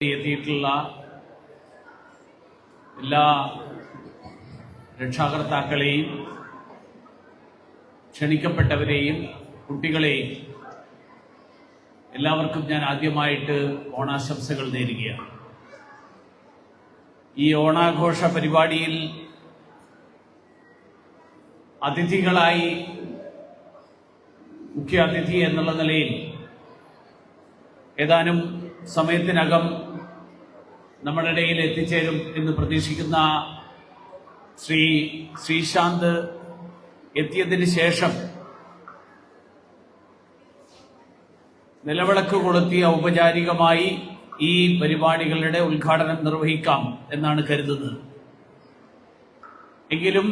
എത്തിയിട്ടുള്ള എല്ലാ രക്ഷാകർത്താക്കളെയും ക്ഷണിക്കപ്പെട്ടവരെയും കുട്ടികളെയും എല്ലാവർക്കും ഞാൻ ആദ്യമായിട്ട് ഓണാശംസകൾ നേരുകയാണ്. ഈ ഓണാഘോഷ പരിപാടിയിൽ അതിഥികളായി മുഖ്യാതിഥി എന്നുള്ള നിലയിൽ ഏതാനും സമയത്തിനകം നമ്മുടെ ഇടയിൽ എത്തിച്ചേരും എന്ന് പ്രതീക്ഷിക്കുന്ന ശ്രീ ശ്രീശാന്ത് എത്തിയതിന് ശേഷം നിലവിളക്ക് കൊളുത്തി ഔപചാരികമായി ഈ പരിപാടികളുടെ ഉദ്ഘാടനം നിർവഹിക്കാം എന്നാണ് കരുതുന്നത്. എങ്കിലും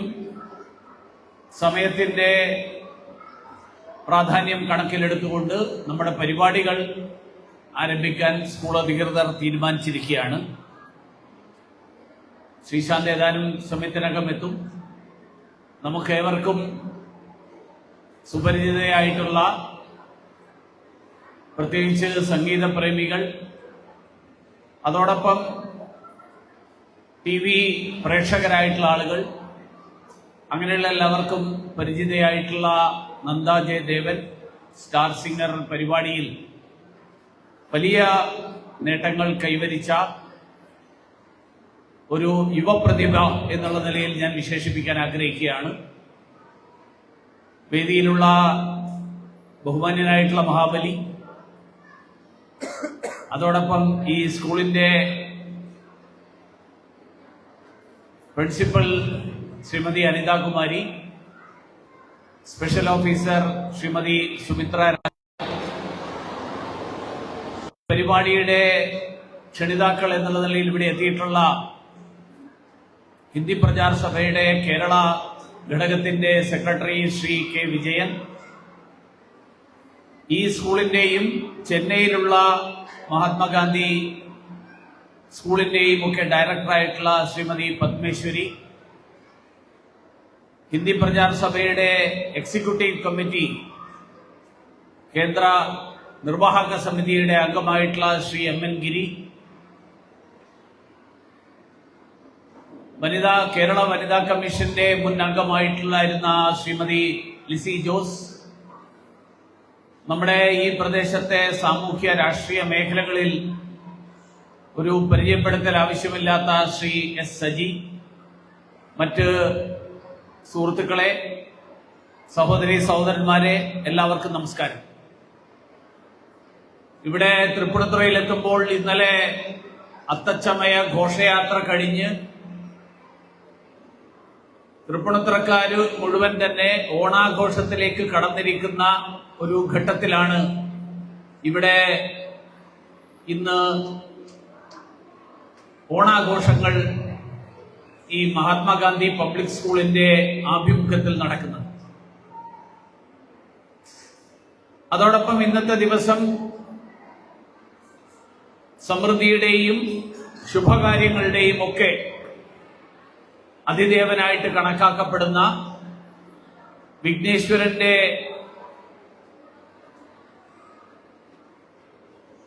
സമയത്തിന്റെ പ്രാധാന്യം കണക്കിലെടുത്തുകൊണ്ട് നമ്മുടെ പരിപാടികൾ ആരംഭിക്കാൻ സ്കൂൾ അധികൃതർ തീരുമാനിച്ചിരിക്കുകയാണ്. ശ്രീശാന്ത് ഏതാനും സമയത്തിനകം എത്തും നമുക്ക് ഏവർക്കും സുപരിചിതയായിട്ടുള്ള പ്രത്യേകിച്ച് സംഗീത പ്രേമികൾ അതോടൊപ്പം ടി വി പ്രേക്ഷകരായിട്ടുള്ള ആളുകൾ. അങ്ങനെയുള്ള എല്ലാവർക്കും പരിചിതയായിട്ടുള്ള നന്ദ ജയദേവൻ സ്റ്റാർ സിംഗർ പരിപാടിയിൽ വലിയ നേട്ടങ്ങൾ കൈവരിച്ച ഒരു യുവപ്രതിഭ എന്നുള്ള നിലയിൽ ഞാൻ വിശേഷിപ്പിക്കാൻ ആഗ്രഹിക്കുകയാണ്. വേദിയിലുള്ള ബഹുമാന്യനായിട്ടുള്ള മഹാബലി അതോടൊപ്പം ഈ സ്കൂളിന്റെ principal Shrimati Anithakumari special officer Shrimati Sumitra പരിപാടിയുടെ ക്ഷണിതാക്കൾ എന്നുള്ള നിലയിൽ ഇവിടെ എത്തിയിട്ടുള്ള ഹിന്ദി പ്രചാർ സഭയുടെ കേരള ഘടകത്തിന്റെ സെക്രട്ടറി ശ്രീ കെ വിജയൻ ഈ സ്കൂളിന്റെയും ചെന്നൈയിലുള്ള മഹാത്മാഗാന്ധി സ്കൂളിന്റെയും ഒക്കെ ഡയറക്ടറായിട്ടുള്ള ശ്രീമതി പത്മേശ്വരി ഹിന്ദി പ്രചാർ സഭയുടെ എക്സിക്യൂട്ടീവ് കമ്മിറ്റി കേന്ദ്ര നിർവാഹക സമിതിയുടെ അംഗമായിട്ടുള്ള ശ്രീ എം എൻ ഗിരി വനിതാ കേരള വനിതാ കമ്മീഷന്റെ മുൻ അംഗമായിട്ടുള്ളായിരുന്ന ശ്രീമതി ലിസി ജോസ്. നമ്മുടെ ഈ പ്രദേശത്തെ സാമൂഹ്യ രാഷ്ട്രീയ മേഖലകളിൽ ഒരു പരിചയപ്പെടുത്തൽ ആവശ്യമില്ലാത്ത ശ്രീ എസ് സജി. മറ്റ് സുഹൃത്തുക്കളെ സഹോദരി സഹോദരന്മാരെ എല്ലാവർക്കും നമസ്കാരം. ഇവിടെ തൃപ്പൂണിത്തുറയിൽ എത്തുമ്പോൾ ഇന്നലെ അത്തച്ചമയ ഘോഷയാത്ര കഴിഞ്ഞ് തൃപ്പൂണിത്തുറക്കാര് മുഴുവൻ തന്നെ ഓണാഘോഷത്തിലേക്ക് കടന്നിരിക്കുന്ന ഒരു ഘട്ടത്തിലാണ് ഇവിടെ ഇന്ന് ഓണാഘോഷങ്ങൾ ഈ മഹാത്മാഗാന്ധി പബ്ലിക് സ്കൂളിന്റെ ആഭിമുഖ്യത്തിൽ നടക്കുന്നത്. അതോടൊപ്പം ഇന്നത്തെ ദിവസം സമൃദ്ധിയുടെയും ശുഭകാര്യങ്ങളുടെയും ഒക്കെ അതിദേവനായിട്ട് കണക്കാക്കപ്പെടുന്ന വിഘ്നേശ്വരന്റെ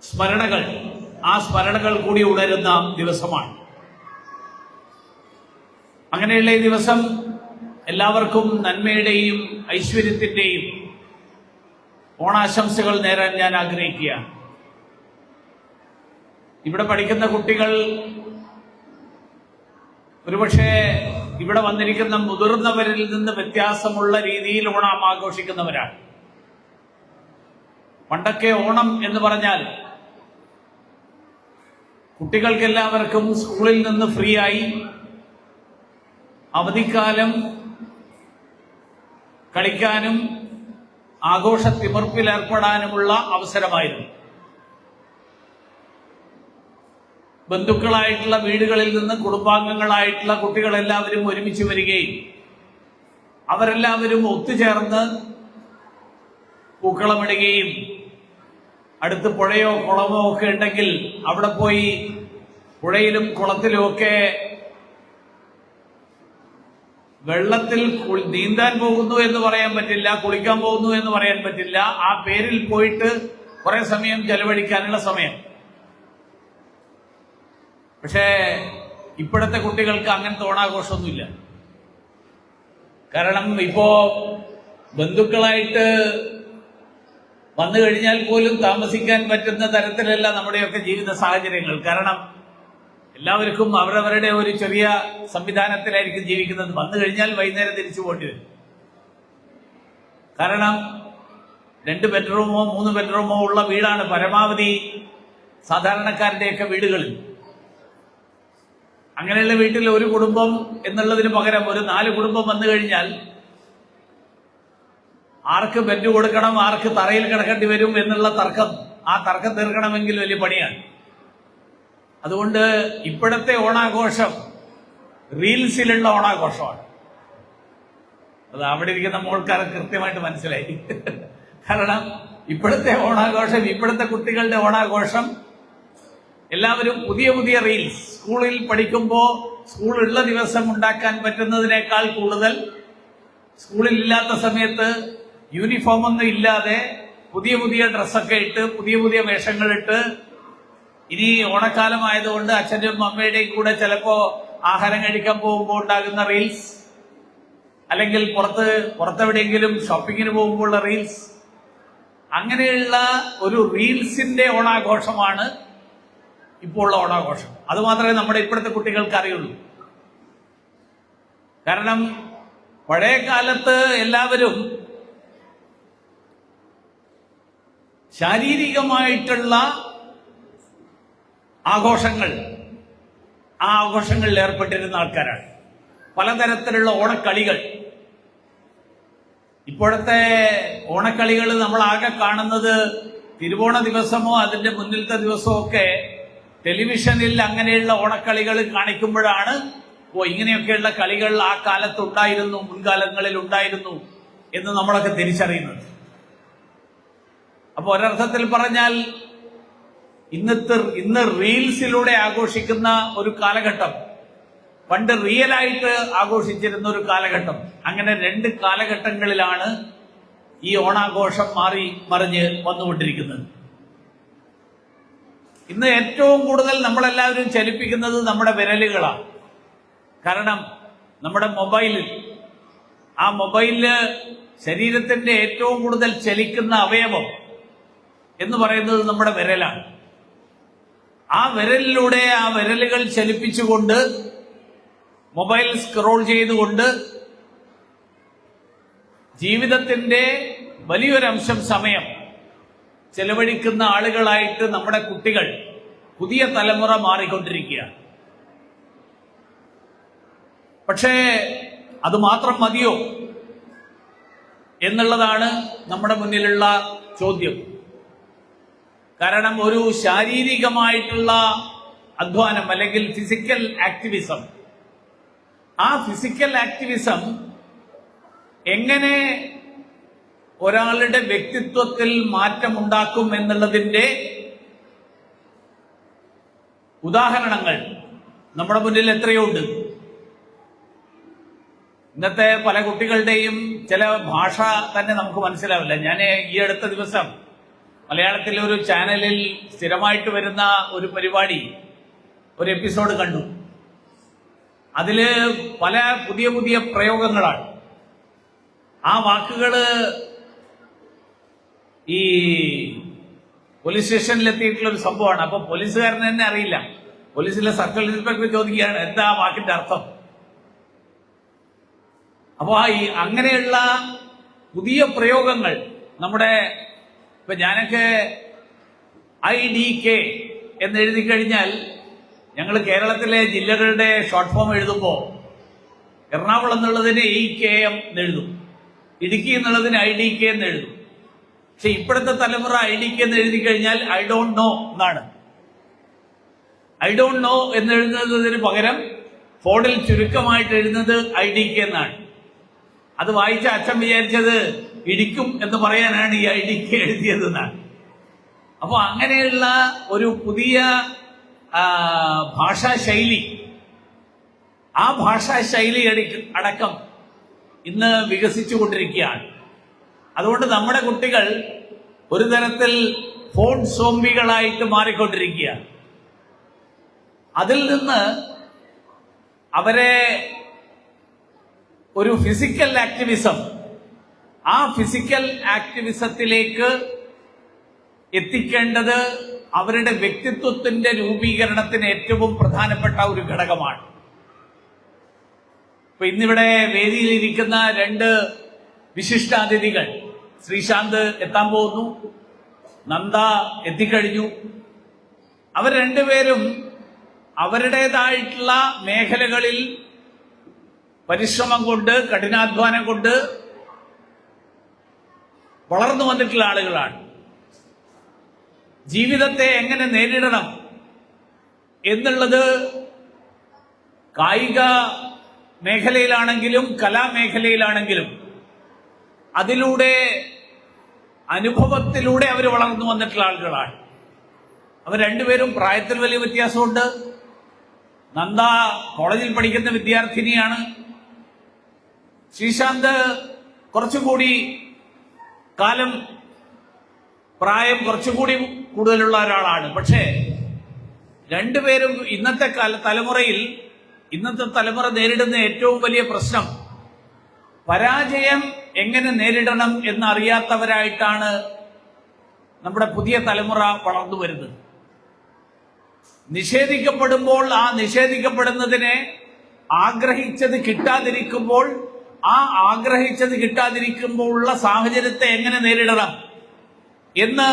സ്മരണകൾ ആ സ്മരണകൾ കൂടി ഉണരുന്ന ദിവസമാണ്. അങ്ങനെയുള്ള ഈ ദിവസം എല്ലാവർക്കും നന്മയുടെയും ഐശ്വര്യത്തിന്റെയും ഓണാശംസകൾ നേരാൻ ഞാൻ ആഗ്രഹിക്കുകയാണ്. ഇവിടെ പഠിക്കുന്ന കുട്ടികൾ ഒരുപക്ഷെ ഇവിടെ വന്നിരിക്കുന്ന മുതിർന്നവരിൽ നിന്ന് വ്യത്യാസമുള്ള രീതിയിൽ ഓണം ആഘോഷിക്കുന്നവരാണ്. പണ്ടൊക്കെ ഓണം എന്ന് പറഞ്ഞാൽ കുട്ടികൾക്കെല്ലാവർക്കും സ്കൂളിൽ നിന്ന് ഫ്രീ ആയി അവധിക്കാലം കളിക്കാനും ആഘോഷ തിമിർപ്പിൽ ഏർപ്പെടാനുമുള്ള അവസരമായിരുന്നു. ബന്ധുക്കളായിട്ടുള്ള വീടുകളിൽ നിന്ന് കുടുംബാംഗങ്ങളായിട്ടുള്ള കുട്ടികളെല്ലാവരും ഒരുമിച്ച് വരികയും അവരെല്ലാവരും ഒത്തുചേർന്ന് പൂക്കളമിടുകയും അടുത്ത് പുഴയോ കുളമോ ഒക്കെ ഉണ്ടെങ്കിൽ അവിടെ പോയി പുഴയിലും കുളത്തിലും ഒക്കെ വെള്ളത്തിൽ നീന്താൻ പോകുന്നു എന്ന് പറയാൻ പറ്റില്ല കുളിക്കാൻ പോകുന്നു എന്ന് പറയാൻ പറ്റില്ല. ആ പേരിൽ പോയിട്ട് കുറെ സമയം ചെലവഴിക്കാനുള്ള സമയം. പക്ഷേ ഇപ്പോഴത്തെ കുട്ടികൾക്ക് അങ്ങനത്തെ ഓണാഘോഷമൊന്നുമില്ല. കാരണം ഇപ്പോ ബന്ധുക്കളായിട്ട് വന്നു കഴിഞ്ഞാൽ പോലും താമസിക്കാൻ പറ്റുന്ന തരത്തിലല്ല നമ്മുടെയൊക്കെ ജീവിത സാഹചര്യങ്ങൾ. കാരണം എല്ലാവർക്കും അവരവരുടെ ഒരു ചെറിയ സംവിധാനത്തിലായിരിക്കും ജീവിക്കുന്നത്. വന്നു കഴിഞ്ഞാൽ വൈകുന്നേരം തിരിച്ചു പോകേണ്ടി വരും. കാരണം രണ്ട് ബെഡ്റൂമോ മൂന്ന് ബെഡ്റൂമോ ഉള്ള വീടാണ് പരമാവധി സാധാരണക്കാരുടെയൊക്കെ വീടുകളിൽ. അങ്ങനെയുള്ള വീട്ടിൽ ഒരു കുടുംബം എന്നുള്ളതിന് പകരം ഒരു നാല് കുടുംബം വന്നു കഴിഞ്ഞാൽ ആർക്ക് ബെഡ് കൊടുക്കണം ആർക്ക് തറയിൽ കിടക്കേണ്ടി വരും എന്നുള്ള തർക്കം. ആ തർക്കം തീർക്കണമെങ്കിൽ വലിയ പണിയാണ്. അതുകൊണ്ട് ഇപ്പോഴത്തെ ഓണാഘോഷം റീൽസിലുള്ള ഓണാഘോഷമാണ്. അത് അവിടെ ഇരിക്കുന്ന മോൾക്കാർ കൃത്യമായിട്ട് മനസ്സിലായി. കാരണം ഇപ്പോഴത്തെ ഓണാഘോഷം ഇപ്പോഴത്തെ കുട്ടികളുടെ ഓണാഘോഷം എല്ലാവരും പുതിയ പുതിയ റീൽസ്. സ്കൂളിൽ പഠിക്കുമ്പോൾ സ്കൂളുള്ള ദിവസം ഉണ്ടാക്കാൻ പറ്റുന്നതിനേക്കാൾ കൂടുതൽ സ്കൂളിൽ ഇല്ലാത്ത സമയത്ത് യൂണിഫോം ഒന്നും ഇല്ലാതെ പുതിയ പുതിയ ഡ്രസ്സൊക്കെ ഇട്ട് പുതിയ പുതിയ വേഷങ്ങളിട്ട് ഇനി ഓണക്കാലം ആയതുകൊണ്ട് അച്ഛന്റെയും അമ്മയുടെയും കൂടെ ചിലപ്പോ ആഹാരം കഴിക്കാൻ പോകുമ്പോൾ ഉണ്ടാകുന്ന റീൽസ് അല്ലെങ്കിൽ പുറത്ത് പുറത്തെവിടെയെങ്കിലും ഷോപ്പിങ്ങിന് പോകുമ്പോഴുള്ള റീൽസ് അങ്ങനെയുള്ള ഒരു റീൽസിന്റെ ഓണാഘോഷമാണ് ഇപ്പോൾ ഉള്ള ഓണാഘോഷം. അത് മാത്രമേ നമ്മുടെ ഇപ്പോഴത്തെ കുട്ടികൾക്ക് അറിയുള്ളൂ. കാരണം പഴയ കാലത്ത് എല്ലാവരും ശാരീരികമായിട്ടുള്ള ആഘോഷങ്ങൾ ആ ആഘോഷങ്ങളിൽ ഏർപ്പെട്ടിരുന്ന ആൾക്കാരാണ്. പലതരത്തിലുള്ള ഓണക്കളികൾ. ഇപ്പോഴത്തെ ഓണക്കളികൾ നമ്മൾ ആകെ കാണുന്നത് തിരുവോണ ദിവസമോ അതിന്റെ മുന്നിലത്തെ ദിവസമോ ഒക്കെ ടെലിവിഷനിൽ അങ്ങനെയുള്ള ഓണക്കളികൾ കാണിക്കുമ്പോഴാണ് ഓ ഇങ്ങനെയൊക്കെയുള്ള കളികൾ ആ കാലത്ത് ഉണ്ടായിരുന്നു മുൻകാലങ്ങളിൽ ഉണ്ടായിരുന്നു എന്ന് നമ്മളൊക്കെ തിരിച്ചറിയുന്നത്. അപ്പൊ ഒരർത്ഥത്തിൽ പറഞ്ഞാൽ ഇന്നത്തെ ഇന്ന് റീൽസിലൂടെ ആഘോഷിക്കുന്ന ഒരു കാലഘട്ടം പണ്ട് റിയലായിട്ട് ആഘോഷിച്ചിരുന്ന ഒരു കാലഘട്ടം അങ്ങനെ രണ്ട് കാലഘട്ടങ്ങളിലാണ് ഈ ഓണാഘോഷം മാറി മറിഞ്ഞ് വന്നുകൊണ്ടിരിക്കുന്നത്. ഇന്ന് ഏറ്റവും കൂടുതൽ നമ്മളെല്ലാവരും ചലിപ്പിക്കുന്നത് നമ്മുടെ വിരലുകളാണ്. കാരണം നമ്മുടെ മൊബൈലിൽ ആ മൊബൈലിൽ ശരീരത്തിന്റെ ഏറ്റവും കൂടുതൽ ചലിക്കുന്ന അവയവം എന്ന് പറയുന്നത് നമ്മുടെ വിരലാണ്. ആ വിരലിലൂടെ ആ വിരലുകൾ ചലിപ്പിച്ചുകൊണ്ട് മൊബൈൽ സ്ക്രോൾ ചെയ്തുകൊണ്ട് ജീവിതത്തിന്റെ വലിയൊരംശം സമയം ചെലവഴിക്കുന്ന ആളുകളായിട്ട് നമ്മുടെ കുട്ടികൾ പുതിയ തലമുറ മാറിക്കൊണ്ടിരിക്കുകയാണ് പക്ഷേ അത് മാത്രം മതിയോ? എന്നുള്ളതാണ് നമ്മുടെ മുന്നിലുള്ള ചോദ്യം. കാരണം ഒരു ശാരീരികമായിട്ടുള്ള അധ്വാനം അല്ലെങ്കിൽ ഫിസിക്കൽ ആക്ടിവിസം ആ ഫിസിക്കൽ ആക്ടിവിസം എങ്ങനെ ഒരാളുടെ വ്യക്തിത്വത്തിൽ മാറ്റമുണ്ടാക്കും എന്നുള്ളതിന്റെ ഉദാഹരണങ്ങൾ നമ്മുടെ മുന്നിൽ എത്രയോ ഉണ്ട് ഇന്നത്തെ പല കുട്ടികളുടെയും ചില ഭാഷ തന്നെ നമുക്ക് മനസ്സിലാവില്ല. ഞാൻ ഈ അടുത്ത ദിവസം മലയാളത്തിലെ ഒരു ചാനലിൽ സ്ഥിരമായിട്ട് വരുന്ന ഒരു പരിപാടി ഒരു എപ്പിസോഡ് കണ്ടു. അതിൽ പല പുതിയ പുതിയ പ്രയോഗങ്ങളാണ്. ആ വാക്കുകൾ ഈ പോലീസ് സ്റ്റേഷനിൽ എത്തിയിട്ടുള്ള ഒരു സംഭവമാണ്. അപ്പൊ പോലീസുകാരന് തന്നെ അറിയില്ല. പോലീസിലെ സർക്കിൾ ഇൻസ്പെക്ടർ ചോദിക്കുകയാണ് എന്താ വാക്കിന്റെ അർത്ഥം? അപ്പൊ ഈ അങ്ങനെയുള്ള പുതിയ പ്രയോഗങ്ങൾ നമ്മുടെ ഇപ്പൊ ഞാനൊക്കെ ഐ ഡി കെ എന്ന് എഴുതി കഴിഞ്ഞാൽ ഞങ്ങൾ കേരളത്തിലെ ജില്ലകളുടെ ഷോർട്ട് ഫോം എഴുതുമ്പോൾ എറണാകുളം എന്നുള്ളതിന് ഇ കെ എം എന്ന് എഴുതും. ഇടുക്കി എന്നുള്ളതിന് ഐ ഡി കെ എന്ന് എഴുതും. പക്ഷെ ഇപ്പോഴത്തെ തലമുറ ഐ ഡി കെ എന്ന് എഴുതി കഴിഞ്ഞാൽ ഐ ഡോണ്ട് നോ എന്നാണ്. ഐ ഡോണ്ട് നോ എന്ന് എഴുതുന്നതിന് പകരം ഫോണിൽ ചുരുക്കമായിട്ട് എഴുതുന്നത് ഐ ഡി കെ എന്നാണ്. അത് വായിച്ച അച്ഛൻ വിചാരിച്ചത് ഇടിക്കും എന്ന് പറയാനാണ് ഈ ഐ ഡി കെ എഴുതിയത് എന്നാണ്. അപ്പൊ അങ്ങനെയുള്ള ഒരു പുതിയ ഭാഷാ ഭാഷാശൈലി ആ ഭാഷാശൈലി അടി- അടക്കം ഇന്ന് വികസിച്ചുകൊണ്ടിരിക്കുകയാണ്. അതുകൊണ്ട് നമ്മുടെ കുട്ടികൾ ഒരു തരത്തിൽ ഫോൺ സോംബികളായിട്ട് മാറിക്കൊണ്ടിരിക്കുക. അതിൽ നിന്ന് അവരെ ഒരു ഫിസിക്കൽ ആക്ടിവിസം ആ ഫിസിക്കൽ ആക്ടിവിസത്തിലേക്ക് എത്തിക്കേണ്ടത് അവരുടെ വ്യക്തിത്വത്തിന്റെ രൂപീകരണത്തിന് ഏറ്റവും പ്രധാനപ്പെട്ട ഒരു ഘടകമാണ്. ഇപ്പൊ ഇന്നിവിടെ വേദിയിലിരിക്കുന്ന രണ്ട് വിശിഷ്ടാതിഥികൾ ശ്രീശാന്ത് എത്താൻ പോകുന്നു. നന്ദ എത്തിക്കഴിഞ്ഞു. അവർ രണ്ടുപേരും അവരുടേതായിട്ടുള്ള മേഖലകളിൽ പരിശ്രമം കൊണ്ട് കഠിനാധ്വാനം കൊണ്ട് വളർന്നു വന്നിട്ടുള്ള ആളുകളാണ്. ജീവിതത്തെ എങ്ങനെ നേരിടണം എന്നുള്ളത് കായിക മേഖലയിലാണെങ്കിലും കലാമേഖലയിലാണെങ്കിലും അതിലൂടെ അനുഭവത്തിലൂടെ അവർ വളർന്നു വന്നിട്ടുള്ള ആളുകളാണ്. അവർ രണ്ടുപേരും പ്രായത്തിൽ വലിയ വ്യത്യാസമുണ്ട്. നന്ദ കോളേജിൽ പഠിക്കുന്ന വിദ്യാർത്ഥിനിയാണ്. ശ്രീശാന്ത് കുറച്ചുകൂടി കാലം പ്രായം കുറച്ചുകൂടി കൂടുതലുള്ള ഒരാളാണ്. പക്ഷേ രണ്ടുപേരും ഇന്നത്തെ കാല തലമുറയിൽ ഇന്നത്തെ തലമുറ നേരിടുന്ന ഏറ്റവും വലിയ പ്രശ്നം പരാജയം എങ്ങനെ നേരിടണം എന്നറിയാത്തവരായിട്ടാണ് നമ്മുടെ പുതിയ തലമുറ വളർന്നു വരുന്നത്. നിഷേധിക്കപ്പെടുമ്പോൾ ആ നിഷേധിക്കപ്പെടുന്നതിനെ ആഗ്രഹിച്ചത് കിട്ടാതിരിക്കുമ്പോൾ ആ ആഗ്രഹിച്ചത് കിട്ടാതിരിക്കുമ്പോൾ ഉള്ള സാഹചര്യത്തെ എങ്ങനെ നേരിടണം എന്ന്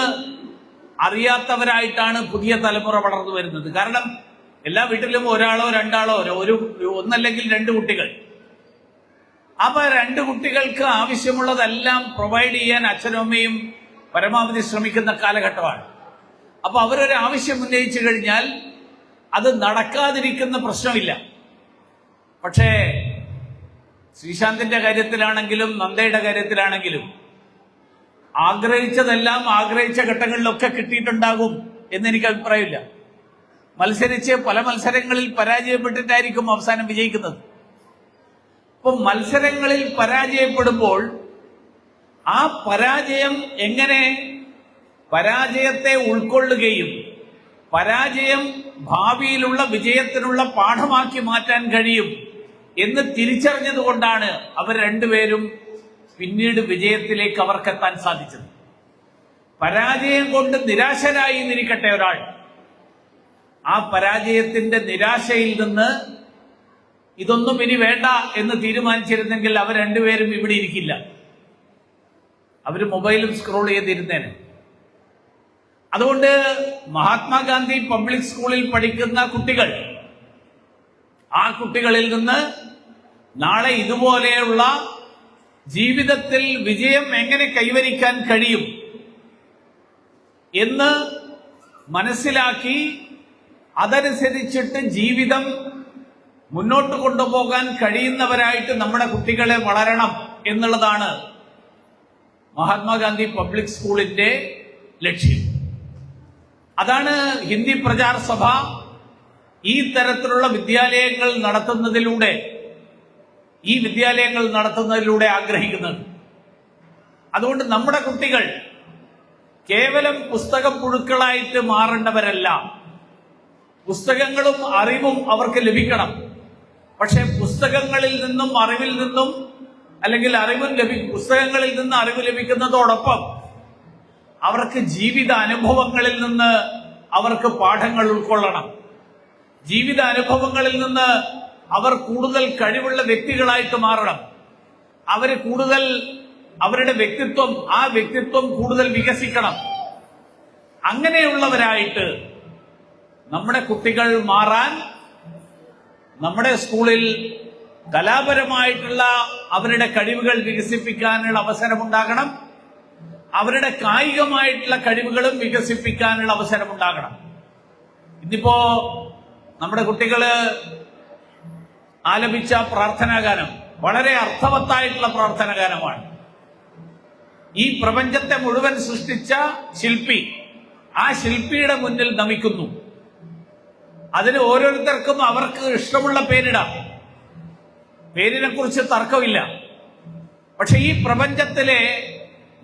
അറിയാത്തവരായിട്ടാണ് പുതിയ തലമുറ വളർന്നു വരുന്നത്. കാരണം എല്ലാ വീട്ടിലും ഒരാളോ രണ്ടാളോ ഒരു ഒന്നല്ലെങ്കിൽ രണ്ട് കുട്ടികൾ. അപ്പൊ രണ്ട് കുട്ടികൾക്ക് ആവശ്യമുള്ളതെല്ലാം പ്രൊവൈഡ് ചെയ്യാൻ അച്ഛനും അമ്മയും പരമാവധി ശ്രമിക്കുന്ന കാലഘട്ടമാണ്. അപ്പൊ അവരൊരു ആവശ്യം ഉന്നയിച്ചു കഴിഞ്ഞാൽ അത് നടക്കാതിരിക്കുന്ന പ്രശ്നമില്ല. പക്ഷേ ശ്രീശാന്തിന്റെ കാര്യത്തിലാണെങ്കിലും നന്ദയുടെ കാര്യത്തിലാണെങ്കിലും ആഗ്രഹിച്ചതെല്ലാം ആഗ്രഹിച്ച ഘട്ടങ്ങളിലൊക്കെ കിട്ടിയിട്ടുണ്ടാകും എന്ന് എനിക്ക് അഭിപ്രായമില്ല. മത്സരിച്ച് പല മത്സരങ്ങളിൽ പരാജയപ്പെട്ടിട്ടായിരിക്കും അവസാനം വിജയിക്കുന്നത്. അപ്പൊ മത്സരങ്ങളിൽ പരാജയപ്പെടുമ്പോൾ ആ പരാജയം എങ്ങനെ പരാജയത്തെ ഉൾക്കൊള്ളുകയും പരാജയം ഭാവിയിലുള്ള വിജയത്തിനുള്ള പാഠമാക്കി മാറ്റാൻ കഴിയും എന്ന് തിരിച്ചറിഞ്ഞതുകൊണ്ടാണ് അവർ രണ്ടുപേരും പിന്നീട് വിജയത്തിലേക്ക് അവർക്കെത്താൻ സാധിച്ചത്. പരാജയം കൊണ്ട് നിരാശരായി നിരിക്കട്ടെ ഒരാൾ. ആ പരാജയത്തിന്റെ നിരാശയിൽ നിന്ന് ഇതൊന്നും ഇനി വേണ്ട എന്ന് തീരുമാനിച്ചിരുന്നെങ്കിൽ അവർ രണ്ടുപേരും ഇവിടെ ഇരിക്കില്ല. അവർ മൊബൈലും സ്ക്രോൾ ചെയ്തിരുന്നേനെ. അതുകൊണ്ട് മഹാത്മാഗാന്ധി പബ്ലിക് സ്കൂളിൽ പഠിക്കുന്ന കുട്ടികൾ ആ കുട്ടികളിൽ നിന്ന് നാളെ ഇതുപോലെയുള്ള ജീവിതത്തിൽ വിജയം എങ്ങനെ കൈവരിക്കാൻ കഴിയും എന്ന് മനസ്സിലാക്കി അതനുസരിച്ചിട്ട് ജീവിതം മുന്നോട്ട് കൊണ്ടുപോകാൻ കഴിയുന്നവരായിട്ട് നമ്മുടെ കുട്ടികളെ വളരണം എന്നുള്ളതാണ് മഹാത്മാഗാന്ധി പബ്ലിക് സ്കൂളിന്റെ ലക്ഷ്യം. അതാണ് ഹിന്ദി പ്രചാർ സഭ ഈ തരത്തിലുള്ള വിദ്യാലയങ്ങൾ നടത്തുന്നതിലൂടെ ഈ വിദ്യാലയങ്ങൾ നടത്തുന്നതിലൂടെ ആഗ്രഹിക്കുന്നത്. അതുകൊണ്ട് നമ്മുടെ കുട്ടികൾ കേവലം പുസ്തക പുഴുക്കളായിട്ട് മാറേണ്ടവരല്ല. പുസ്തകങ്ങളും അറിവും അവർക്ക് ലഭിക്കണം. പക്ഷെ പുസ്തകങ്ങളിൽ നിന്നും അറിവിൽ നിന്നും അല്ലെങ്കിൽ അറിവ് ലഭി പുസ്തകങ്ങളിൽ നിന്ന് അറിവ് ലഭിക്കുന്നതോടൊപ്പം അവർക്ക് ജീവിത അനുഭവങ്ങളിൽ നിന്ന് അവർക്ക് പാഠങ്ങൾ ഉൾക്കൊള്ളണം. ജീവിത അനുഭവങ്ങളിൽ നിന്ന് അവർ കൂടുതൽ കഴിവുള്ള വ്യക്തികളായിട്ട് മാറണം. അവർ കൂടുതൽ അവരുടെ വ്യക്തിത്വം ആ വ്യക്തിത്വം കൂടുതൽ വികസിക്കണം. അങ്ങനെയുള്ളവരായിട്ട് നമ്മുടെ കുട്ടികൾ മാറാൻ നമ്മുടെ സ്കൂളിൽ കലാപരമായിട്ടുള്ള അവരുടെ കഴിവുകൾ വികസിപ്പിക്കാനുള്ള അവസരമുണ്ടാകണം. അവരുടെ കായികമായിട്ടുള്ള കഴിവുകളും വികസിപ്പിക്കാനുള്ള അവസരമുണ്ടാകണം. ഇന്നിപ്പോ നമ്മുടെ കുട്ടികൾ ആലപിച്ച പ്രാർത്ഥനാഗാനം വളരെ അർത്ഥവത്തായിട്ടുള്ള പ്രാർത്ഥനാഗാനമാണ്. ഈ പ്രപഞ്ചത്തെ മുഴുവൻ സൃഷ്ടിച്ച ശില്പി ആ ശില്പിയുടെ മുന്നിൽ നമിക്കുന്നു. അതിന് ഓരോരുത്തർക്കും അവർക്ക് ഇഷ്ടമുള്ള പേരിടാം. പേരിനെ കുറിച്ച് തർക്കമില്ല. പക്ഷെ ഈ പ്രപഞ്ചത്തിലെ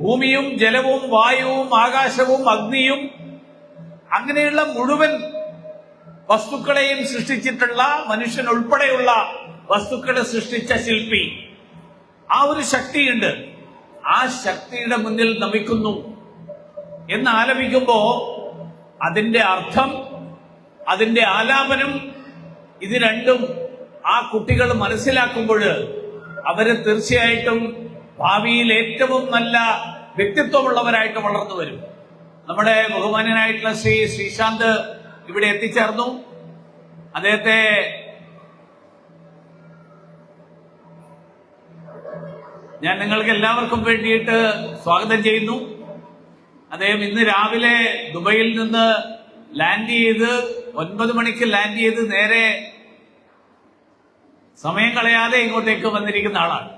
ഭൂമിയും ജലവും വായുവും ആകാശവും അഗ്നിയും അങ്ങനെയുള്ള മുഴുവൻ വസ്തുക്കളെയും സൃഷ്ടിച്ചിട്ടുള്ള മനുഷ്യൻ ഉൾപ്പെടെയുള്ള വസ്തുക്കളെ സൃഷ്ടിച്ച ശില്പി. ആ ഒരു ശക്തിയുണ്ട്. ആ ശക്തിയുടെ മുന്നിൽ നമിക്കുന്നു. എന്ന് ആലപിക്കുമ്പോ അതിന്റെ അർത്ഥം അതിന്റെ ആലാപനം ഇത് രണ്ടും ആ കുട്ടികൾ മനസ്സിലാക്കുമ്പോൾ അവർ തീർച്ചയായിട്ടും ഭാവിയിൽ ഏറ്റവും നല്ല വ്യക്തിത്വമുള്ളവരായിട്ട് വളർന്നു വരും. നമ്മുടെ ബഹുമാനനായിട്ടുള്ള ശ്രീ ശ്രീശാന്ത് ഇവിടെ എത്തിച്ചേർന്നു. അദ്ദേഹത്തെ ഞാൻ നിങ്ങൾക്ക് എല്ലാവർക്കും വേണ്ടിയിട്ട് സ്വാഗതം ചെയ്യുന്നു. അദ്ദേഹം ഇന്ന് രാവിലെ ദുബൈയിൽ നിന്ന് ലാൻഡ് ചെയ്ത് ഒൻപത് മണിക്ക് ലാൻഡ് ചെയ്ത് നേരെ സമയം കളയാതെ ഇങ്ങോട്ടേക്ക് വന്നിരിക്കുന്ന ആളാണ്.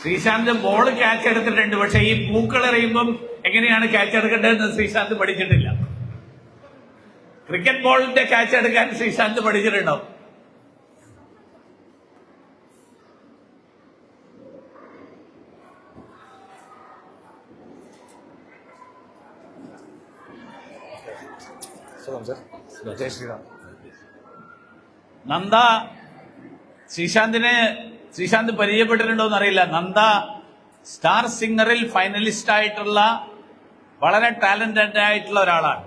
ശ്രീശാന്ത് ബോൾ ക്യാച്ച് എടുത്തിട്ടുണ്ട്. പക്ഷെ ഈ പൂക്കൾ എറിയുമ്പം എങ്ങനെയാണ് ക്യാച്ച് എടുക്കേണ്ടതെന്ന് ശ്രീശാന്ത് പഠിച്ചിട്ടില്ല. ക്രിക്കറ്റ് ബോളിന്റെ ക്യാച്ച് എടുക്കാൻ ശ്രീശാന്ത് പഠിച്ചിട്ടുണ്ടോ സുഖം സർ ജയ് ശ്രീറാം നന്ദ ശ്രീശാന്തിനെ ശ്രീശാന്ത് പരിചയപ്പെട്ടിട്ടുണ്ടോ എന്നറിയില്ല. നന്ദ സ്റ്റാർ സിംഗറിൽ ഫൈനലിസ്റ്റ് ആയിട്ടുള്ള വളരെ ടാലന്റഡ് ആയിട്ടുള്ള ഒരാളാണ്.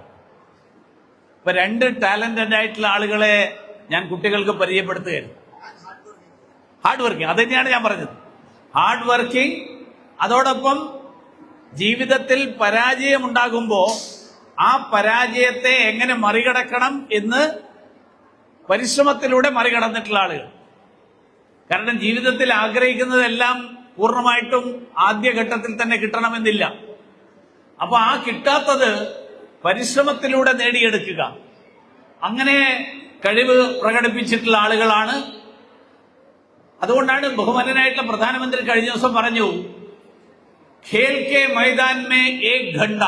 ഇപ്പൊ രണ്ട് ടാലന്റഡ് ആയിട്ടുള്ള ആളുകളെ ഞാൻ കുട്ടികൾക്ക് പരിചയപ്പെടുത്തുകയായിരുന്നു ഹാർഡ് വർക്കിംഗ് അത് തന്നെയാണ് ഞാൻ പറഞ്ഞത്. ഹാർഡ് വർക്കിംഗ് അതോടൊപ്പം ജീവിതത്തിൽ പരാജയമുണ്ടാകുമ്പോൾ ആ പരാജയത്തെ എങ്ങനെ മറികടക്കണം എന്ന് പരിശ്രമത്തിലൂടെ മറികടന്നിട്ടുള്ള ആളുകൾ. കാരണം ജീവിതത്തിൽ ആഗ്രഹിക്കുന്നതെല്ലാം പൂർണമായിട്ടും ആദ്യഘട്ടത്തിൽ തന്നെ കിട്ടണമെന്നില്ല. അപ്പൊ ആ കിട്ടാത്തത് പരിശ്രമത്തിലൂടെ നേടിയെടുക്കുക. അങ്ങനെ കഴിവ് പ്രകടിപ്പിച്ചിട്ടുള്ള ആളുകളാണ്. അതുകൊണ്ടാണ് ബഹുമാനനായിട്ടുള്ള പ്രധാനമന്ത്രി കഴിഞ്ഞ ദിവസം പറഞ്ഞു ഖേൽ കെ മൈതാൻ മേ ഏക് ഘണ്ട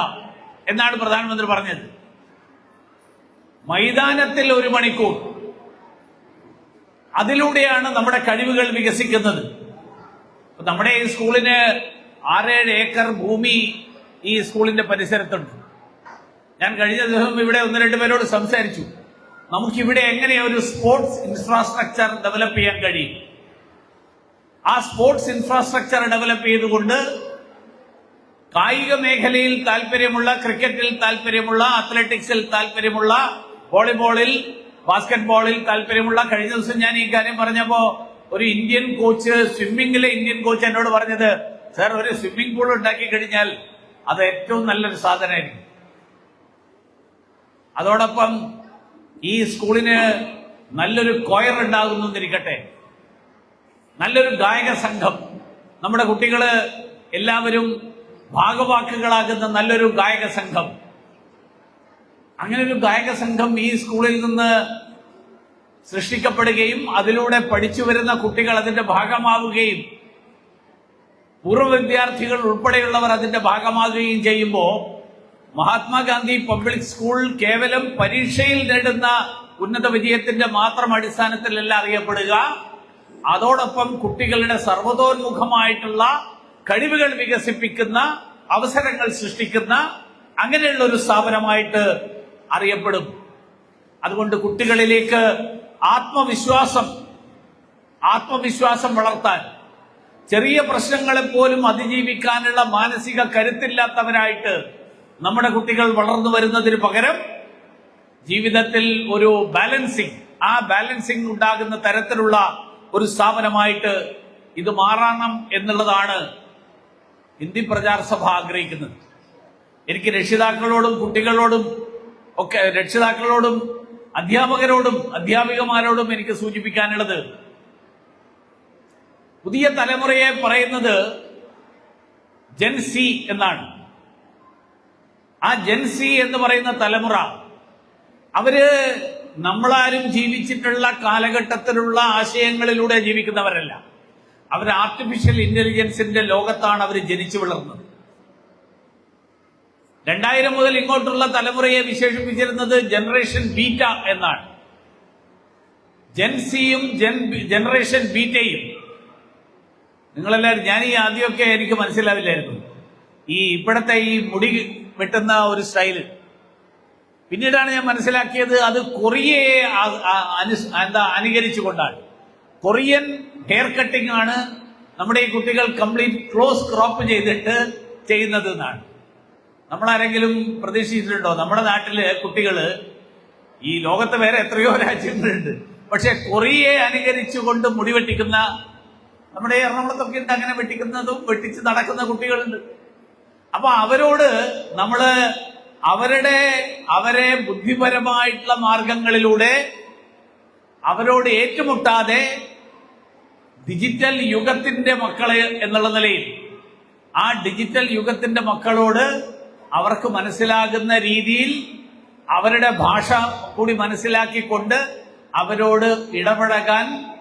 എന്നാണ് പ്രധാനമന്ത്രി പറഞ്ഞത്. മൈതാനത്തിൽ ഒരു മണിക്കൂർ. അതിലൂടെയാണ് നമ്മുടെ കഴിവുകൾ വികസിക്കുന്നത്. നമ്മുടെ ഈ സ്കൂളിന് ആറേഴ് ഏക്കർ ഭൂമി ഈ സ്കൂളിന്റെ പരിസരത്തുണ്ട്. ഞാൻ കഴിഞ്ഞ ദിവസം ഇവിടെ ഒന്ന് രണ്ട് പേരോട് സംസാരിച്ചു. നമുക്കിവിടെ എങ്ങനെ ഒരു സ്പോർട്സ് ഇൻഫ്രാസ്ട്രക്ചർ ഡെവലപ്പ് ചെയ്യാൻ കഴിയും? ആ സ്പോർട്സ് ഇൻഫ്രാസ്ട്രക്ചർ ഡെവലപ്പ് ചെയ്തുകൊണ്ട് കായിക മേഖലയിൽ താല്പര്യമുള്ള ക്രിക്കറ്റിൽ താല്പര്യമുള്ള അത്ലറ്റിക്സിൽ താല്പര്യമുള്ള വോളിബോളിൽ ബാസ്കറ്റ്ബോളിൽ താല്പര്യമുള്ള കഴിഞ്ഞ ദിവസം ഞാൻ ഈ കാര്യം പറഞ്ഞപ്പോ ഒരു ഇന്ത്യൻ കോച്ച് സ്വിമ്മിങ്ങിലെ ഇന്ത്യൻ കോച്ച് എന്നോട് പറഞ്ഞത് സർ ഒരു സ്വിമ്മിംഗ് പൂൾ ഉണ്ടാക്കി കഴിഞ്ഞാൽ അത് ഏറ്റവും നല്ലൊരു സാധനമായിരിക്കും. അതോടൊപ്പം ഈ സ്കൂളിന് നല്ലൊരു കോയർ ഉണ്ടാകുന്നു എന്നിരിക്കട്ടെ. നല്ലൊരു ഗായക സംഘം. നമ്മുടെ കുട്ടികൾ എല്ലാവരും ഭാഗവാക്കുകളാകുന്ന നല്ലൊരു ഗായക സംഘം. അങ്ങനെ ഒരു ഗായക സംഘം ഈ സ്കൂളിൽ നിന്ന് സൃഷ്ടിക്കപ്പെടുകയും അതിലൂടെ പഠിച്ചു വരുന്ന കുട്ടികൾ അതിന്റെ ഭാഗമാവുകയും പൂർവ വിദ്യാർത്ഥികൾ ഉൾപ്പെടെയുള്ളവർ അതിന്റെ ഭാഗമാകുകയും ചെയ്യുമ്പോൾ മഹാത്മാഗാന്ധി പബ്ലിക് സ്കൂൾ കേവലം പരീക്ഷയിൽ നേടുന്ന ഉന്നത വിജയത്തിന്റെ മാത്രം അടിസ്ഥാനത്തിലല്ല അറിയപ്പെടുക. അതോടൊപ്പം കുട്ടികളുടെ സർവതോന്മുഖമായിട്ടുള്ള കഴിവുകൾ വികസിപ്പിക്കുന്ന അവസരങ്ങൾ സൃഷ്ടിക്കുന്ന അങ്ങനെയുള്ള ഒരു സ്ഥാപനമായിട്ട് അറിയപ്പെടും. അതുകൊണ്ട് കുട്ടികളിലേക്ക് ആത്മവിശ്വാസം ആത്മവിശ്വാസം വളർത്താൻ ചെറിയ പ്രശ്നങ്ങളെ പോലും അതിജീവിക്കാനുള്ള മാനസിക കരുത്തില്ലാത്തവരായിട്ട് നമ്മുടെ കുട്ടികൾ വളർന്നു വരുന്നതിന് പകരം ജീവിതത്തിൽ ഒരു ബാലൻസിങ് ആ ബാലൻസിങ് ഉണ്ടാകുന്ന തരത്തിലുള്ള ഒരു സ്ഥാപനമായിട്ട് ഇത് മാറണം എന്നുള്ളതാണ് ഹിന്ദി പ്രചാര സഭ ആഗ്രഹിക്കുന്നത്. എനിക്ക് രക്ഷിതാക്കളോടും കുട്ടികളോടും ഒക്കെ രക്ഷിതാക്കളോടും അധ്യാപകരോടും അധ്യാപികമാരോടും എനിക്ക് സൂചിപ്പിക്കാനുള്ളത് പുതിയ തലമുറയെ പറയുന്നത് ജെൻസി എന്നാണ്. ആ ജെൻസി എന്ന് പറയുന്ന തലമുറ അവർ നമ്മളാരും ജീവിച്ചിട്ടുള്ള കാലഘട്ടത്തിലുള്ള ആശയങ്ങളിലൂടെ ജീവിക്കുന്നവരല്ല. അവർ ആർട്ടിഫിഷ്യൽ ഇന്റലിജൻസിന്റെ ലോകത്താണ് അവർ ജനിച്ചു വളർന്നത്. രണ്ടായിരം മുതൽ ഇങ്ങോട്ടുള്ള തലമുറയെ വിശേഷിപ്പിച്ചിരുന്നത് ജനറേഷൻ ബീറ്റ എന്നാണ്. ജെൻസിയും ജെൻ ജനറേഷൻ ബീറ്റയും നിങ്ങളെല്ലാവരും ഞാൻ ഈ ആദ്യമൊക്കെ എനിക്ക് മനസ്സിലാവില്ലായിരുന്നു. ഈ ഇപ്പോഴത്തെ ഈ മുടി വെട്ടുന്ന ഒരു സ്റ്റൈൽ. പിന്നീടാണ് ഞാൻ മനസ്സിലാക്കിയത് അത് കൊറിയയെ എന്താ അനുകരിച്ചുകൊണ്ടാണ്. കൊറിയൻ ഹെയർ കട്ടിംഗ് ആണ് നമ്മുടെ ഈ കുട്ടികൾ കംപ്ലീറ്റ് ക്ലോസ് ക്രോപ്പ് ചെയ്തിട്ട് ചെയ്യുന്നത് എന്നാണ്. നമ്മളാരെങ്കിലും പ്രതീക്ഷിച്ചിട്ടുണ്ടോ? നമ്മുടെ നാട്ടിൽ കുട്ടികൾ ഈ ലോകത്ത് വേറെ എത്രയോ രാജ്യങ്ങളുണ്ട്. പക്ഷെ കൊറിയെ അനുകരിച്ചുകൊണ്ട് മുടി വെട്ടിക്കുന്ന നമ്മുടെ എറണാകുളത്തൊക്കെ ഉണ്ട് അങ്ങനെ വെട്ടിക്കുന്നതും വെട്ടിച്ച് നടക്കുന്ന കുട്ടികളുണ്ട്. അപ്പൊ അവരോട് നമ്മൾ അവരുടെ അവരെ ബുദ്ധിപരമായിട്ടുള്ള മാർഗങ്ങളിലൂടെ അവരോട് ഏറ്റുമുട്ടാതെ ഡിജിറ്റൽ യുഗത്തിന്റെ മക്കളെ എന്നുള്ള നിലയിൽ. ആ ഡിജിറ്റൽ യുഗത്തിന്റെ മക്കളോട് അവർക്ക് മനസ്സിലാകുന്ന രീതിയിൽ അവരുടെ ഭാഷ കൂടി മനസ്സിലാക്കിക്കൊണ്ട് അവരോട് ഇടപഴകാൻ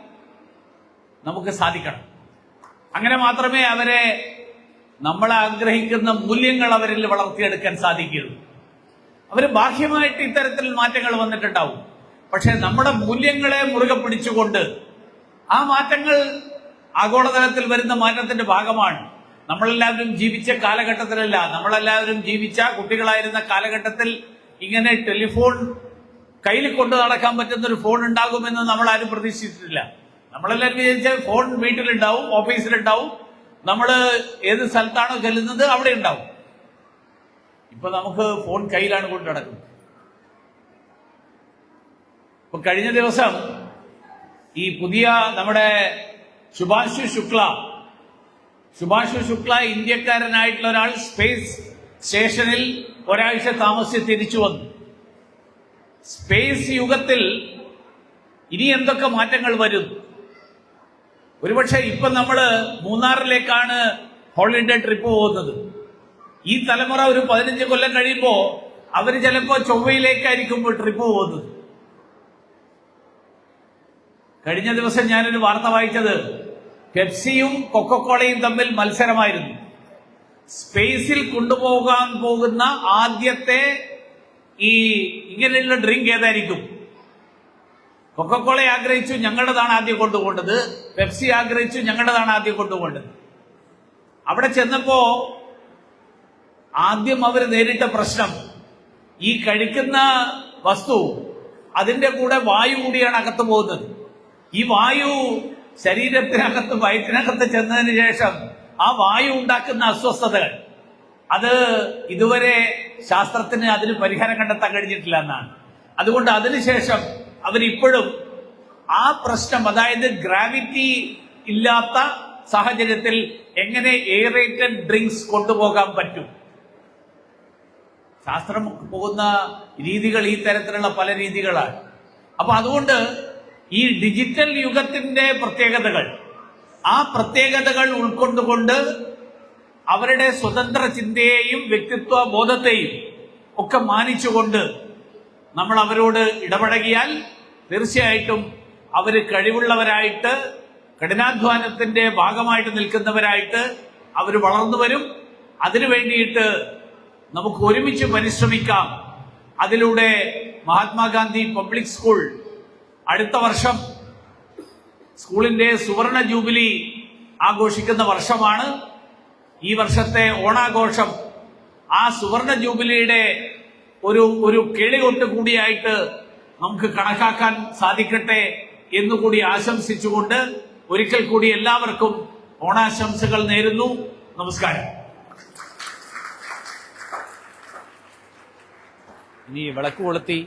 നമുക്ക് സാധിക്കണം. അങ്ങനെ മാത്രമേ അവരെ നമ്മൾ ആഗ്രഹിക്കുന്ന മൂല്യങ്ങൾ അവരിൽ വളർത്തിയെടുക്കാൻ സാധിക്കുകയുള്ളൂ. അവർ ബാഹ്യമായിട്ട് ഇത്തരത്തിൽ മാറ്റങ്ങൾ വന്നിട്ടുണ്ടാവും. പക്ഷെ നമ്മുടെ മൂല്യങ്ങളെ മുറുകെ പിടിച്ചുകൊണ്ട് ആ മാറ്റങ്ങൾ ആഗോളതലത്തിൽ വരുന്ന മാറ്റത്തിന്റെ ഭാഗമാണ്. നമ്മളെല്ലാവരും ജീവിച്ച കാലഘട്ടത്തിലല്ല നമ്മളെല്ലാവരും ജീവിച്ച കുട്ടികളായിരുന്ന കാലഘട്ടത്തിൽ ഇങ്ങനെ ടെലിഫോൺ കയ്യിൽ കൊണ്ടു നടക്കാൻ പറ്റുന്ന ഒരു ഫോൺ ഉണ്ടാകുമെന്ന് നമ്മൾ ആരും പ്രതീക്ഷിച്ചിട്ടില്ല. നമ്മളെല്ലാവരും വിചാരിച്ച ഫോൺ വീട്ടിലുണ്ടാവും ഓഫീസിലുണ്ടാവും. നമ്മൾ ഏത് സ്ഥലത്താണോ ചെല്ലുന്നത് അവിടെ ഉണ്ടാവും. ഇപ്പൊ നമുക്ക് ഫോൺ കയ്യിലാണ് കൊണ്ടു നടക്കുന്നത്. ഇപ്പൊ കഴിഞ്ഞ ദിവസം ഈ പുതിയ നമ്മുടെ ശുഭാശു ശുക്ല. ശുഭാശു ശുക്ല ഇന്ത്യക്കാരനായിട്ടുള്ള ഒരാൾ സ്പേസ് സ്റ്റേഷനിൽ ഒരാഴ്ച താമസിച്ച് തിരിച്ചു വന്നു. സ്പേസ് യുഗത്തിൽ ഇനി എന്തൊക്കെ മാറ്റങ്ങൾ വരും? ഒരുപക്ഷെ ഇപ്പൊ നമ്മൾ മൂന്നാറിലേക്കാണ് ഹോളിഡേ ട്രിപ്പ് പോകുന്നത്. ഈ തലമുറ ഒരു പതിനഞ്ച് കൊല്ലം കഴിയുമ്പോ അവർ ചിലപ്പോ ചൊവ്വയിലേക്കായിരിക്കും ട്രിപ്പ് പോകുന്നത്. കഴിഞ്ഞ ദിവസം ഞാനൊരു വാർത്ത വായിച്ചത്. പെപ്സിയും കൊക്കക്കോളയും തമ്മിൽ മത്സരമായിരുന്നു. സ്പേസിൽ കൊണ്ടുപോകാൻ പോകുന്ന ആദ്യത്തെ ഈ ഇങ്ങനെയുള്ള ഡ്രിങ്ക് ഏതായിരിക്കും? കൊക്കക്കോളെ ആഗ്രഹിച്ചു ഞങ്ങളുടേതാണ് ആദ്യം കൊണ്ടുപോകേണ്ടത്. പെപ്സി ആഗ്രഹിച്ചു ഞങ്ങളുടേതാണ് ആദ്യം കൊണ്ടുപോകേണ്ടത്. അവിടെ ചെന്നപ്പോ ആദ്യം അവർ നേരിട്ട പ്രശ്നം ഈ കഴിക്കുന്ന വസ്തു അതിന്റെ കൂടെ വായു കൂടിയാണ് അകത്ത് പോകുന്നത്. ഈ വായു ശരീരത്തിനകത്ത് വയറ്റിനകത്ത് ചെന്നതിന് ശേഷം ആ വായു ഉണ്ടാക്കുന്ന അസ്വസ്ഥതകൾ അത് ഇതുവരെ ശാസ്ത്രത്തിന് അതിന് പരിഹാരം കണ്ടെത്താൻ കഴിഞ്ഞിട്ടില്ല എന്നാണ്. അതുകൊണ്ട് അതിനുശേഷം അവരിപ്പോഴും ആ പ്രശ്നം അതായത് ഗ്രാവിറ്റി ഇല്ലാത്ത സാഹചര്യത്തിൽ എങ്ങനെ എയറേറ്റഡ് ഡ്രിങ്ക്സ് കൊണ്ടുപോകാൻ പറ്റും? ശാസ്ത്രം പോകുന്ന രീതികൾ ഈ തരത്തിലുള്ള പല രീതികളാണ്. അപ്പൊ അതുകൊണ്ട് ഈ ഡിജിറ്റൽ യുഗത്തിന്റെ പ്രത്യേകതകൾ. ആ പ്രത്യേകതകൾ ഉൾക്കൊണ്ടുകൊണ്ട് അവരുടെ സ്വതന്ത്ര ചിന്തയെയും വ്യക്തിത്വ ബോധത്തെയും ഒക്കെ മാനിച്ചുകൊണ്ട് നമ്മൾ അവരോട് ഇടപഴകിയാൽ തീർച്ചയായിട്ടും അവർ കഴിവുള്ളവരായിട്ട് കഠിനാധ്വാനത്തിന്റെ ഭാഗമായിട്ട് നിൽക്കുന്നവരായിട്ട് അവർ വളർന്നു വരും. അതിനു വേണ്ടിയിട്ട് നമുക്ക് ഒരുമിച്ച് പരിശ്രമിക്കാം. അതിലൂടെ മഹാത്മാഗാന്ധി പബ്ലിക് സ്കൂൾ അടുത്ത വർഷം സ്കൂളിന്റെ സുവർണ ജൂബിലി ആഘോഷിക്കുന്ന വർഷമാണ്. ഈ വർഷത്തെ ഓണാഘോഷം ആ സുവർണ ജൂബിലിയുടെ ഒരു ഒരു കിളികൊട്ട് കൂടിയായിട്ട് നമുക്ക് കണക്കാക്കാൻ സാധിക്കട്ടെ എന്നുകൂടി ആശംസിച്ചുകൊണ്ട് ഒരിക്കൽ കൂടി എല്ലാവർക്കും ഓണാശംസകൾ നേരുന്നു. നമസ്കാരം. ഇനി വിളക്ക് കൊളുത്തി